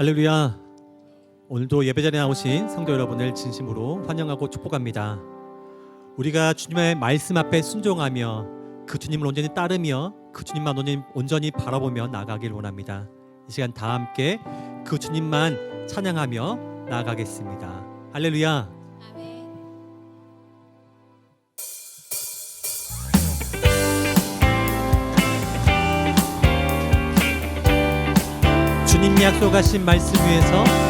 할렐루야. 오늘도 예배자리에 나오신 성도 여러분을 진심으로 환영하고 축복합니다. 우리가 주님의 말씀 앞에 순종하며 그 주님을 온전히 따르며 그 주님만 온전히, 온전히 바라보며 나가길 원합니다. 이 시간 다 함께 그 주님만 찬양하며 나가겠습니다. 할렐루야. 주님 약속하신 말씀 위에서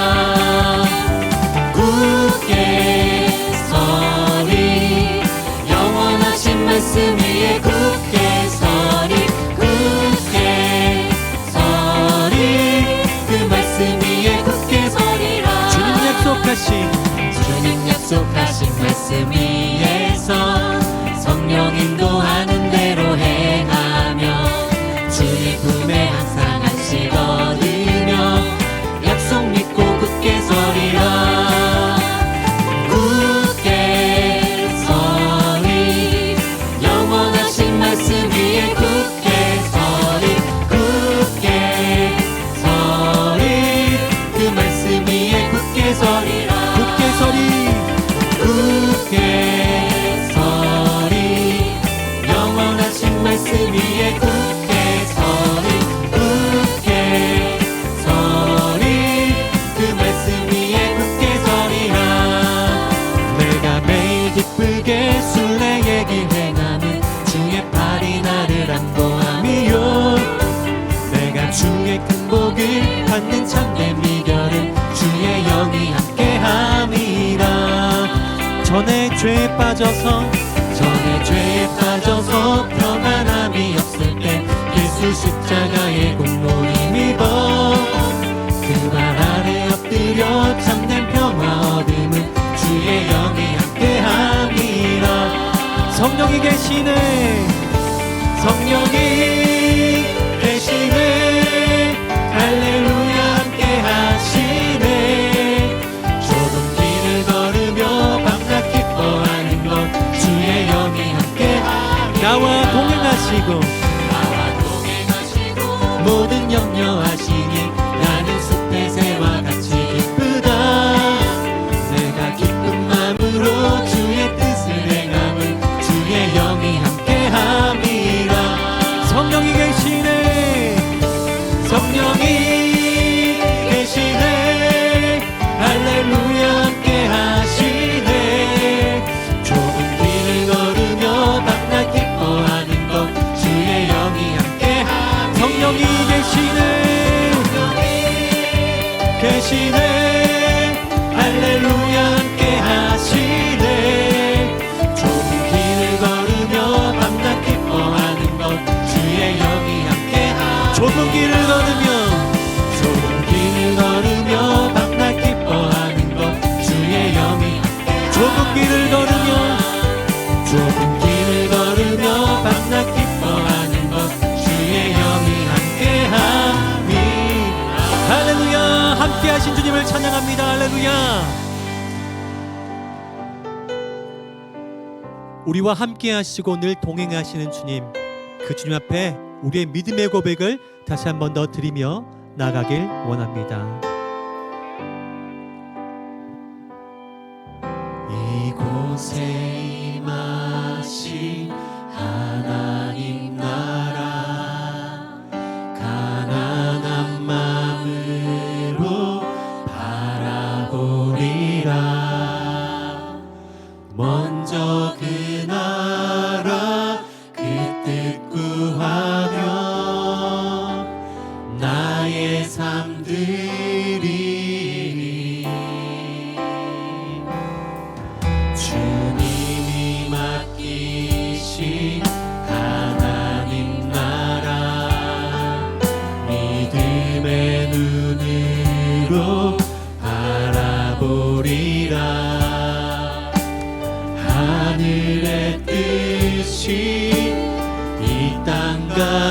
belonging to 계시네. 성령이 우리와 함께 하시고 늘 동행하시는 주님, 그 주님 앞에 우리의 믿음의 고백을 다시 한 번 더 드리며 나가길 원합니다.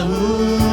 amour.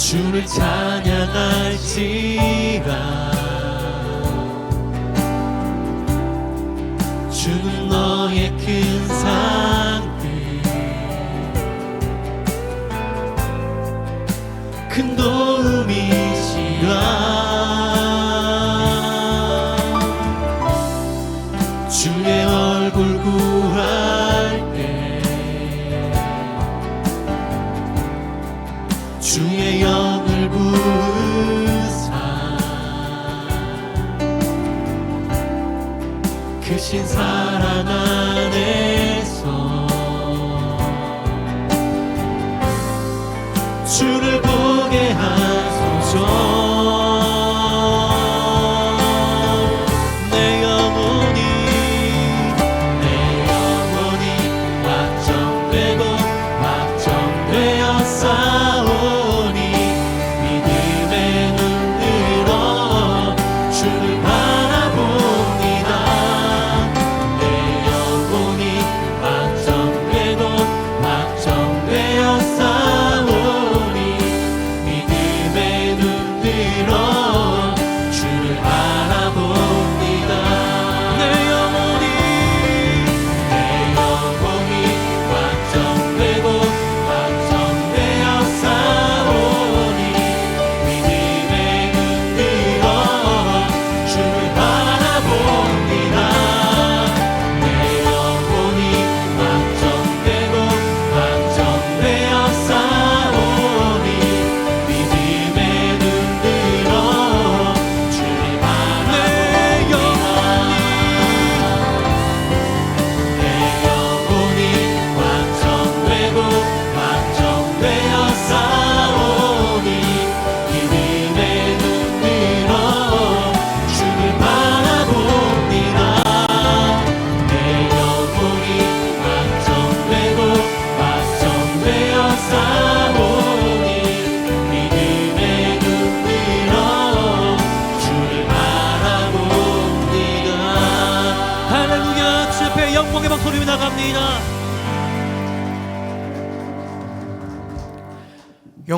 주를 찬양할지라. 주는 너의 큰 상대 큰 도움이시라. 크신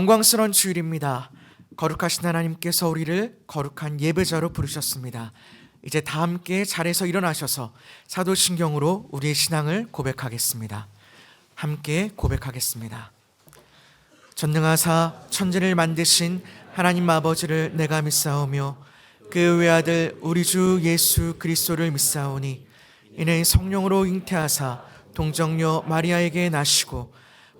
영광스러운 주일입니다. 거룩하신 하나님께서 우리를 거룩한 예배자로 부르셨습니다. 이제 다 함께 자리에서 일어나셔서 사도신경으로 우리의 신앙을 고백하겠습니다. 함께 고백하겠습니다. 전능하사 천지를 만드신 하나님 아버지를 내가 믿사오며 그 외아들 우리 주 예수 그리스도를 믿사오니 이는 성령으로 잉태하사 동정녀 마리아에게 나시고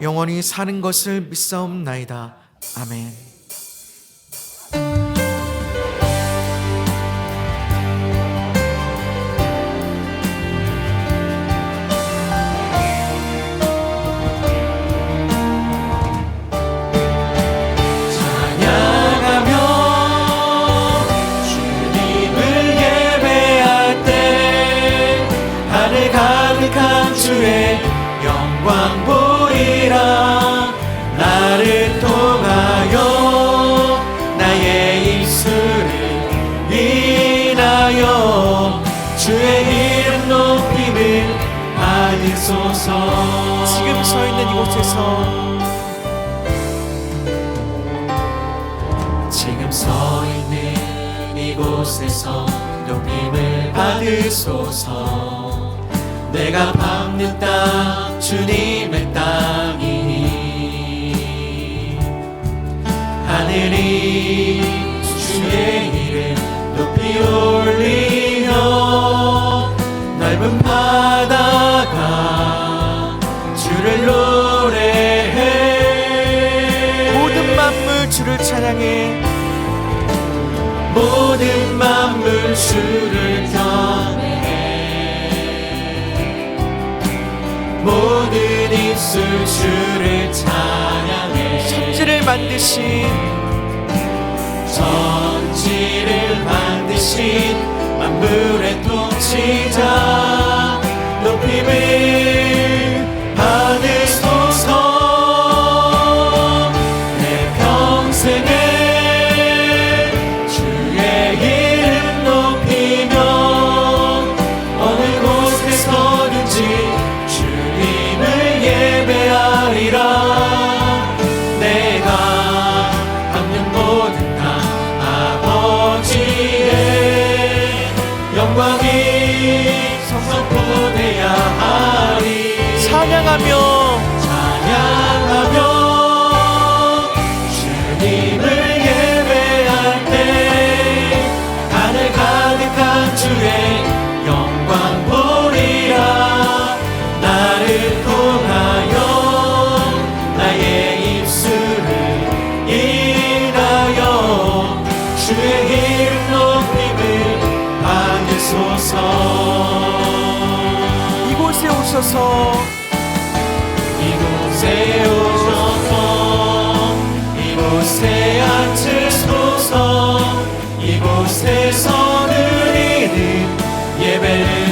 영원히 사는 것을 믿사옵나이다 아멘. 주의 영광 받으소서. 지금 서 있는 이곳에서 지금 서 있는 이곳에서 높임을 받으소서. 내가 밟는 땅 주님의 땅이니 하늘이 주의 이름 높이 올리며 넓은 바다 찬양해 모든 만물 주를 경외해. 모든 입술 주를 찬양해. 천지를 만드신 천지를 만드신 만물의 통치자 주의 이름 높임을 받으소서. 이곳에 오셔서 이곳에 오셔서 이곳에 앉으소서 이곳에서 드리는 예배를